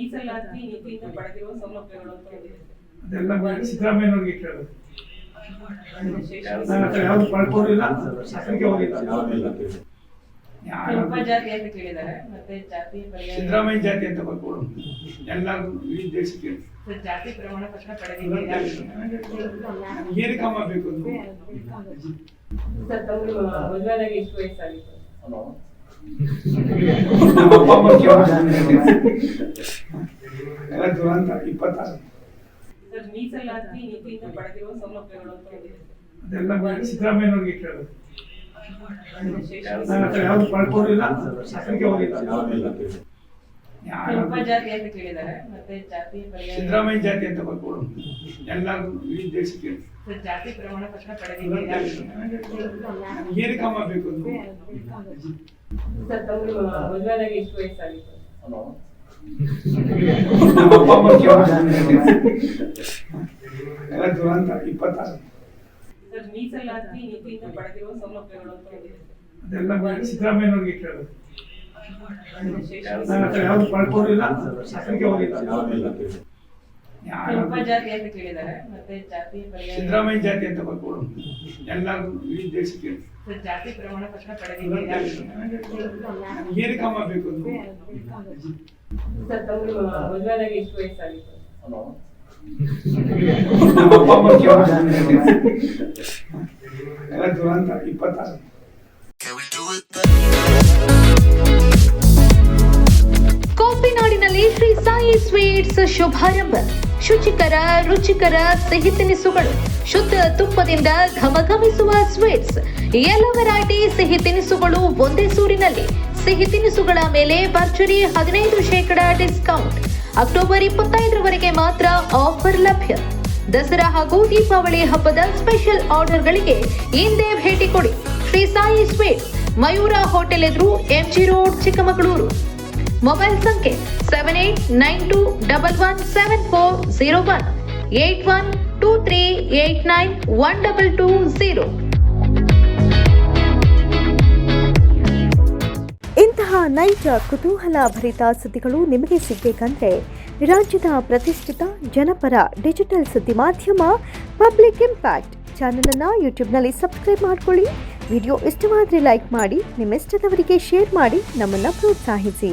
ಮೀಸಲಾತಿ ನೀತಿಯಿಂದ ಪಡೆದಿರುವ ಸೌಲಭ್ಯಗಳು ಅಂತ ಇದೆ ಅದೆಲ್ಲ ಬೇರೆ ಸಿದ್ದರಾಮಯ್ಯನವ್ರಿಗೆ ಕೇಳೋದು ಯಾವ್ದು ಪಡ್ಕೊಂಡಿಲ್ಲ ಶಾಸನಕ್ಕೆ ಹೋಗಿಲ್ಲ. ಸಿದ್ದರಾಮಯ್ಯ ಜಾತಿ ಅಂತ ಬರ್ಕೊಡು ಎಲ್ಲರೂ ಇಡೀ ದೇಶಕ್ಕೆ ಸರ್, ಜಾತಿ ಪ್ರಮಾಣ ಪತ್ರ ಪಡೆದಿದ್ದೀರಾ? ಏನಕ್ಕಮ್ಮ ಬೇಕು? ಸರ್ ತವರು ಮದುವೆಯಾಗಿ ಎಷ್ಟು ವಯಸ್ಸಾಗಿತ್ತು? ನಮ್ಮ ಅಪ್ಪ ಅಮ್ಮ ಕೇಳೋದು. ಎಲ್ಲ ದುರಂತ ಇಪ್ಪತ್ತಾರು ಸರ್ ಮೀಸಲಾತಿ ನೀತಿಯಿಂದ ಪಡೆದಿರುವ ಸೌಲಭ್ಯಗಳು ಅಂತ ಇದೆ ಅದೆಲ್ಲ ಬೇರೆ ಸಿದ್ದರಾಮಯ್ಯನವ್ರಿಗೆ ಕೇಳೋದು ನನ್ನ ಹತ್ರ ಯಾವ್ದು ಪಡ್ಕೊಂಡಿಲ್ಲ ಶಾಸನಕ್ಕೆ ಹೋಗಿಲ್ಲ ಯಾರು ಉಪಜಾತಿ ಅಂತ ಕೇಳಿದ್ದಾರೆ. ಮತ್ತೆ ಜಾತಿ ಸಿದ್ದರಾಮಯ್ಯ ಜಾತಿ ಅಂತ ಬರ್ಬೋದು. ಎಲ್ಲರಿಗೂ ಇಡೀ ದೇಶಕ್ಕೆ ಸರ್, ಜಾತಿ ಪ್ರಮಾಣ ಪತ್ರ ಪಡೆದಿದ್ದೀರಾ? ಏನಕ್ಕಮ್ಮ ಬೇಕು ಅದು? ಸರ್ ತಮ್ಮ ಮದುವೆಯಾಗಿ ಎಷ್ಟು ವಯಸ್ಸಾಗಿತ್ತು? ನಮ್ಮ ಅಪ್ಪ ಅಮ್ಮ ಕೇಳೋದು. ಎಲ್ಲ ದುರಂತ ಇಪ್ಪತ್ತಾರು. ಸರ್ ಮೀಸಲಾತಿ ನೀತಿಯಿಂದ ಪಡೆದಿರುವ ಸೌಲಭ್ಯಗಳು ಅದೆಲ್ಲ ಬೇರೆ ಸಿದ್ದರಾಮಯ್ಯನವ್ರಿಗೆ ಕೇಳೋದು. ಸಿದ್ದರಾಮಯ್ಯ ಜಾತಿ ಅಂತ ಬರ್ಕೊಡು ಎಲ್ಲರೂ ಇಡೀ ದೇಶಕ್ಕೆ ಜಾತಿ ಪ್ರಮಾಣ ಪತ್ರ ಪಡೆದಿದ್ದೀರಾ ಕಾಮ ಬೇಕು? ಸರ್ ತವರು ಮದುವೆಯಾಗಿ ಎಷ್ಟು ವಯಸ್ಸಾಗಿತ್ತು ನಮ್ಮ ಅಪ್ಪ ಅಮ್ಮ ಕೇಳೋದು. ಎಲ್ಲ ದುರಂತ ಇಪ್ಪತ್ತಾರು ಸಾಯಿ ಸ್ವೀಟ್ಸ್ ಶುಭಾರಂಭ. ಶುಚಿಕರ, ರುಚಿಕರ ಸಿಹಿ ತಿನಿಸುಗಳು. ಶುದ್ಧ ತುಪ್ಪದಿಂದ ಘಮಘಮಿಸುವ ಸ್ವೀಟ್ಸ್ ಎಲ್ಲ ವೆರೈಟಿ ಸಿಹಿ ತಿನಿಸುಗಳು ಒಂದೇ ಸೂರಿನಲ್ಲಿ. ಸಿಹಿ ತಿನಿಸುಗಳ ಮೇಲೆ ಭರ್ಜರಿ ಹದಿನೈದು ಶೇಕಡ ಡಿಸ್ಕೌಂಟ್ ಅಕ್ಟೋಬರ್ ಇಪ್ಪತ್ತೈದರವರೆಗೆ ಮಾತ್ರ ಆಫರ್ ಲಭ್ಯ. ದಸರಾ ಹಾಗೂ ದೀಪಾವಳಿ ಹಬ್ಬದ ಸ್ಪೆಷಲ್ ಆರ್ಡರ್ಗಳಿಗೆ ಹಿಂದೆ ಭೇಟಿ ಕೊಡಿ. ಶ್ರೀ ಸಾಯಿ ಸ್ವೀಟ್ಸ್ ಮಯೂರ ಹೋಟೆಲ್ ಎದುರು ಎಂಜಿ ರೋಡ್ ಚಿಕ್ಕಮಗಳೂರು. ಮೊಬೈಲ್ ಸಂಖ್ಯೆ seven eight nine two double one seven four zero one eight one two three eight nine one double two zero ಇಂತಹ ನೈಜ, ಕುತೂಹಲ ಭರಿತ ಸುದ್ದಿಗಳು ನಿಮಗೆ ಸಿಗಬೇಕಂದ್ರೆ ರಾಜ್ಯದ ಪ್ರತಿಷ್ಠಿತ ಜನಪರ ಡಿಜಿಟಲ್ ಸುದ್ದಿ ಮಾಧ್ಯಮ ಪಬ್ಲಿಕ್ ಇಂಪ್ಯಾಕ್ಟ್ ಚಾನಲನ್ನು ಯೂಟ್ಯೂಬ್ನಲ್ಲಿ ಸಬ್ಸ್ಕ್ರೈಬ್ ಮಾಡ್ಕೊಳ್ಳಿ. ವಿಡಿಯೋ ಇಷ್ಟವಾದರೆ ಲೈಕ್ ಮಾಡಿ, ನಿಮ್ಮಿಷ್ಟದವರಿಗೆ ಶೇರ್ ಮಾಡಿ, ನಮ್ಮನ್ನು ಪ್ರೋತ್ಸಾಹಿಸಿ.